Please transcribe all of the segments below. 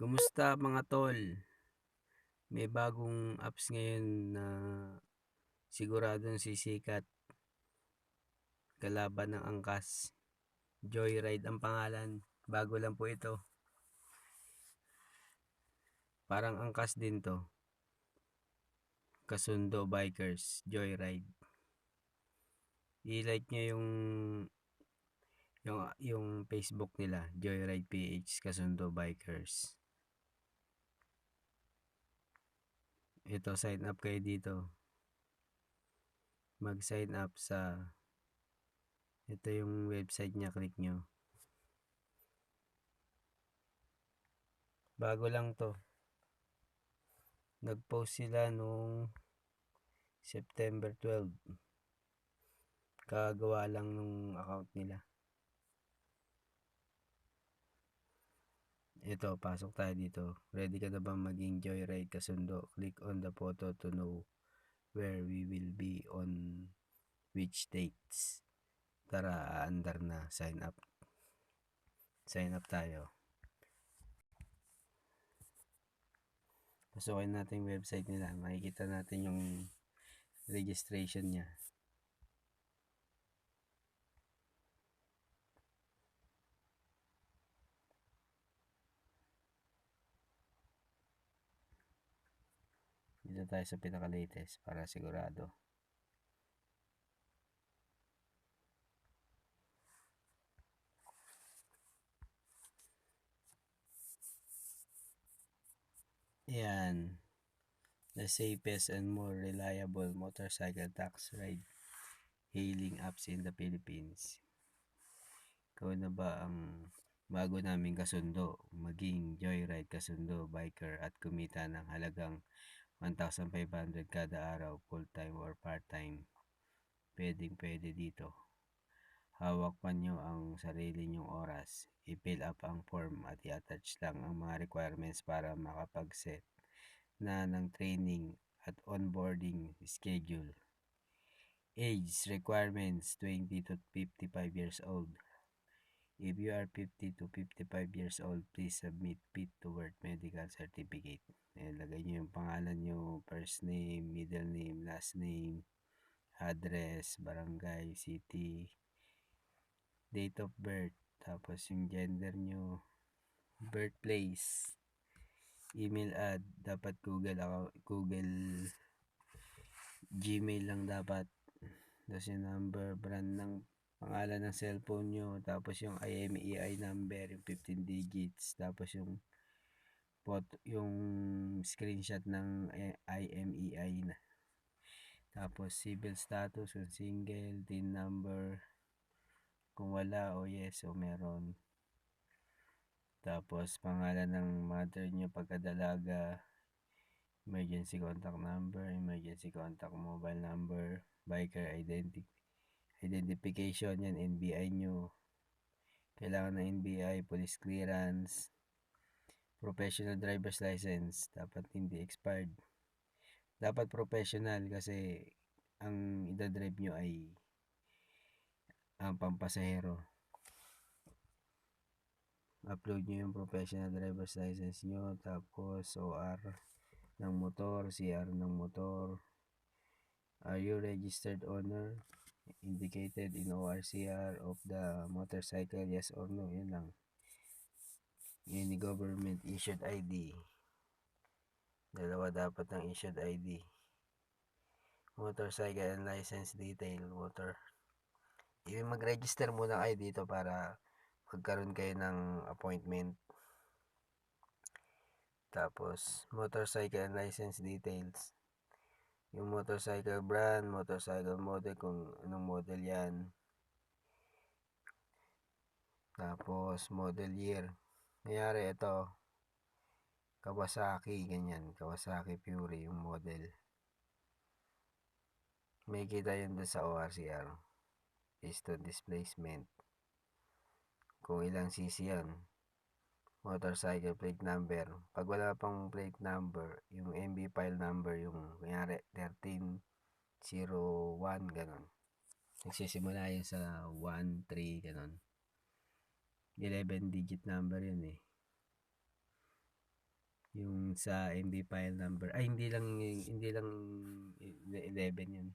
Kumusta mga tol? May bagong apps ngayon na siguradong sisikat kalaban ng angkas. Joyride ang pangalan. Bago lang po ito. Parang angkas din to. Kasundo Bikers Joyride. I-like nyo yung yung yung Facebook nila, Joyride PH Kasundo Bikers. Ito, sign up kayo dito. Mag-sign up sa ito yung website niya, click nyo. Bago lang to. Nag-post sila nung September 12. Kagawa lang nung account nila. Ito, pasok tayo dito. Ready ka na ba maging joyride kasundo? Click on the photo to know where we will be on which dates. Tara, aandar na. Sign up. Sign up tayo. Pasukin natin website nila. Makikita natin yung registration niya. Dito tayo sa pinaka-latest para sigurado. Yan. The safest and more reliable motorcycle tax ride hailing apps in the Philippines. Ikaw na ba ang bago naming kasundo, maging joyride kasundo biker at kumita ng halagang 1,500 kada araw, full-time or part-time. Pwedeng pwede dito. Hawak pa nyo ang sarili nyong oras. I-fill up ang form at i-attach lang ang mga requirements para makapag-set na ng training at onboarding schedule. Age requirements 20 to 55 years old. If you are 50 to 55 years old, please submit fit to work medical certificate. Ayan, lagay nyo yung pangalan nyo, first name, middle name, last name, address, barangay, city, date of birth, tapos yung gender nyo, birthplace, email ad, dapat Google account, Google Gmail lang dapat. Tapos yung number, brand ng pangalan ng cellphone nyo, tapos yung IMEI number, yung 15 digits, tapos yung photo, yung screenshot ng IMEI na. Tapos civil status, yung single, TIN number, kung wala o yes o meron. Tapos pangalan ng mother nyo pagkadalaga, emergency contact number, emergency contact mobile number, biker identity identification yan, NBI nyo. Kailangan ng NBI, police clearance, professional driver's license, dapat hindi expired. Dapat professional kasi ang idadrive nyo ay ang pampasahero. Upload nyo yung professional driver's license nyo, tapos OR ng motor, CR ng motor. Are you registered owner? Indicated in ORCR of the motorcycle, yes or no, yun lang. Any government issued ID. Dalawa dapat ng issued ID. Motorcycle and license detail, motor. Yung mag-register muna kayo dito para magkaroon kayo ng appointment. Tapos, motorcycle and license details yung motorcycle brand, motorcycle model, kung anong model yan. Tapos, model year. Nangyari ito, Kawasaki, ganyan. Kawasaki Fury, yung model. May kita yun doon sa ORCR. Piston displacement. Kung ilang cc yan. Motorcycle plate number. Pag wala pang plate number, yung MB file number, yung kunyari 1301, ganun. Nagsisimula yun sa 1, 3, ganun. 11 digit number yun eh. yung sa MB file number ay hindi lang hindi lang 11 yun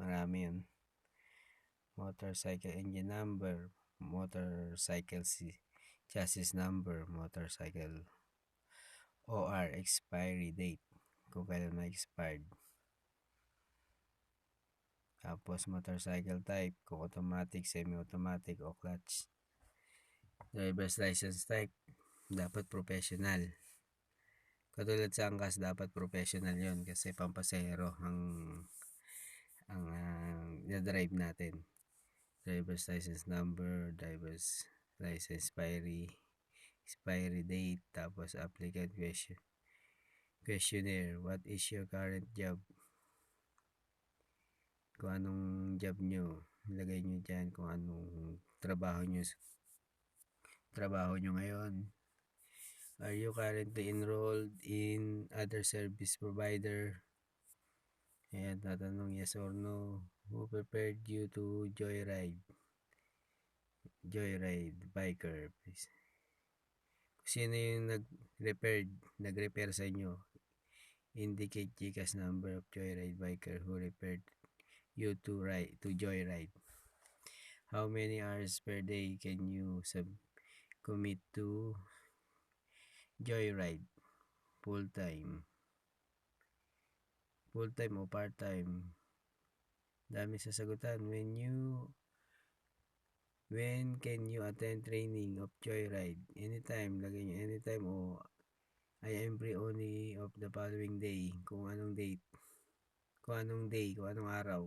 marami yun motorcycle engine number motorcycle chassis number motorcycle OR expiry date kung kailan ma-expired tapos motorcycle type kung automatic semi-automatic o clutch. Driver's license type dapat professional. Katulad sa angkas, dapat professional yon kasi pampasahero ang ang uh, drive natin. Driver's license number, driver's license expiry, expiry date, tapos applicant question. Questionnaire, what is your current job? Kung anong job nyo, ilagay nyo dyan kung anong trabaho nyo trabaho nyo ngayon Are you currently enrolled in other service provider? Ayan, tatanong yes or no. Who prepared you to joyride? Joyride, biker, please. Sino yung nag-repaired, nag-repair sa inyo, indicate GCAS number of joyride biker who repaired you to ride to joyride. How many hours per day can you sub commit to Joyride. Full time. Full time o part time. Dami sasagutan. When you When can you attend training of Joyride? Anytime. Lagay nyo anytime o I am free only of the following day. Kung anong date. Kung anong day. Kung anong araw.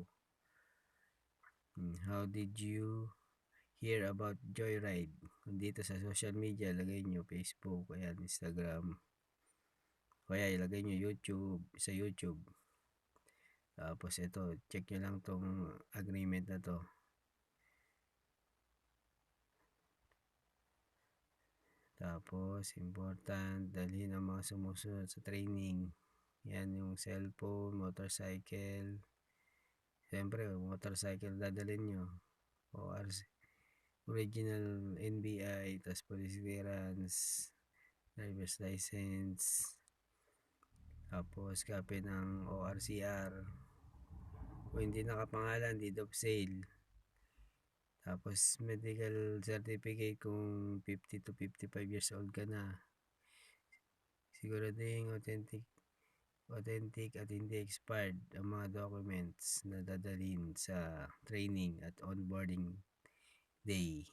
Hmm, how did you hear about Joyride. Kung dito sa social media, lagay nyo Facebook, ayan, Instagram. Kaya ilagay nyo YouTube, sa YouTube. Tapos ito, check nyo lang tong agreement na to. Tapos, important, dalhin ang mga sumusunod sa training. Yan yung cellphone, motorcycle. Siyempre, motorcycle dadalhin nyo. ORC original NBI, tas police clearance, driver's license, tapos copy ng ORCR, kung hindi nakapangalan, deed of sale, tapos medical certificate kung 50 to 55 years old ka na, sigurading authentic authentic at hindi expired ang mga documents na dadalhin sa training at onboarding day.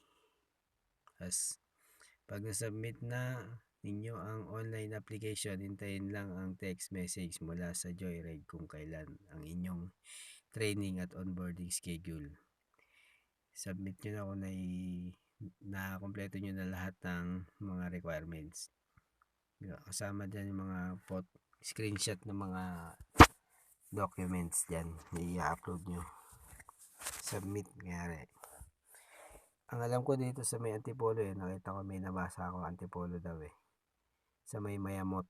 As pag na-submit na ninyo ang online application, hintayin lang ang text message mula sa Joyride kung kailan ang inyong training at onboarding schedule. Submit nyo na kung na na-kompleto nyo na lahat ng mga requirements. Kasama dyan yung mga pot, screenshot ng mga documents dyan i-upload nyo. Submit, ngayari. Ang alam ko dito sa may Antipolo eh, nakita ko may nabasa ako Antipolo daw eh. Sa may Mayamot,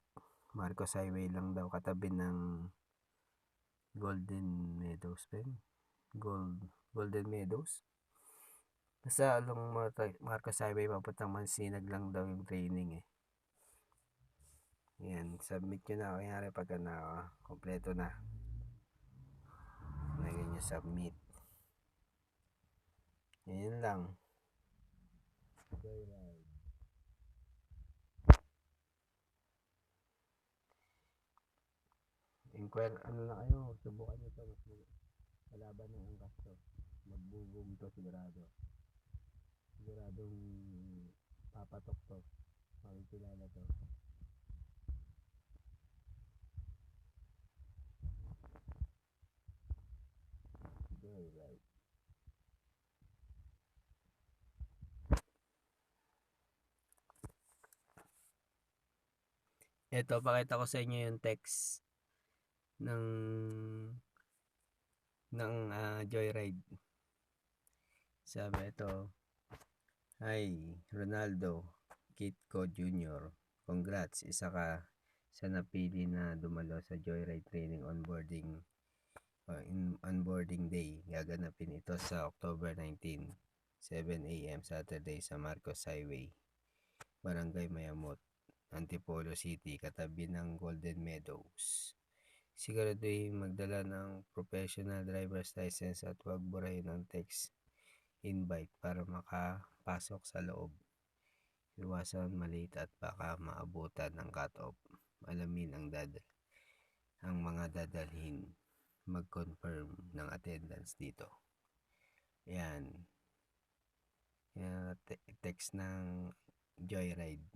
Marcos Highway lang daw katabi ng Golden Meadows pen. Gold, Golden Meadows. Nasa along Marcos Highway papuntang Mansinag lang daw yung training eh. Yan, submit nyo na. Kanyari pagka na, uh, kompleto na. Lagyan nyo submit. Yan lang. Inquire, ano na kayo, subukan nyo to, mas kalaban ng angkas to. Magbubum to sigurado. Siguradong papatok to. Makikilala to. Joyride. Ito, pakita ko sa inyo yung text ng ng uh, Joyride. Sabi ito, Hi, Ronaldo Kitco Jr. Congrats, isa ka sa napili na dumalo sa Joyride Training Onboarding uh, in onboarding day. Gaganapin ito sa October 19, 7 a.m. Saturday sa Marcos Highway, Barangay Mayamot. Antipolo City, katabi ng Golden Meadows. Siguraduhin magdala ng professional driver's license at huwag burahin ang text invite para makapasok sa loob. Iwasan malate at baka maabutan ng cut-off. Alamin ang dadal ang mga dadalhin. Mag-confirm ng attendance dito. Yan. Yan te- text ng Joyride.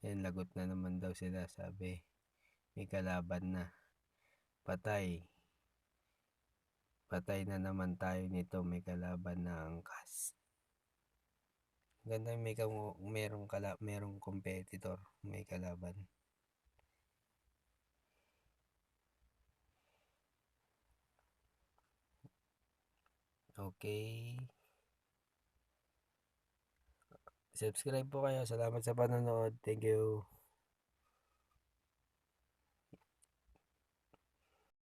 Yan, lagot na naman daw sila, sabi. May kalaban na. Patay. Patay na naman tayo nito, may kalaban na angkas. Ganda may kam- merong kala merong competitor, may kalaban. Okay. Subscribe po kayo. Salamat sa panonood. Thank you.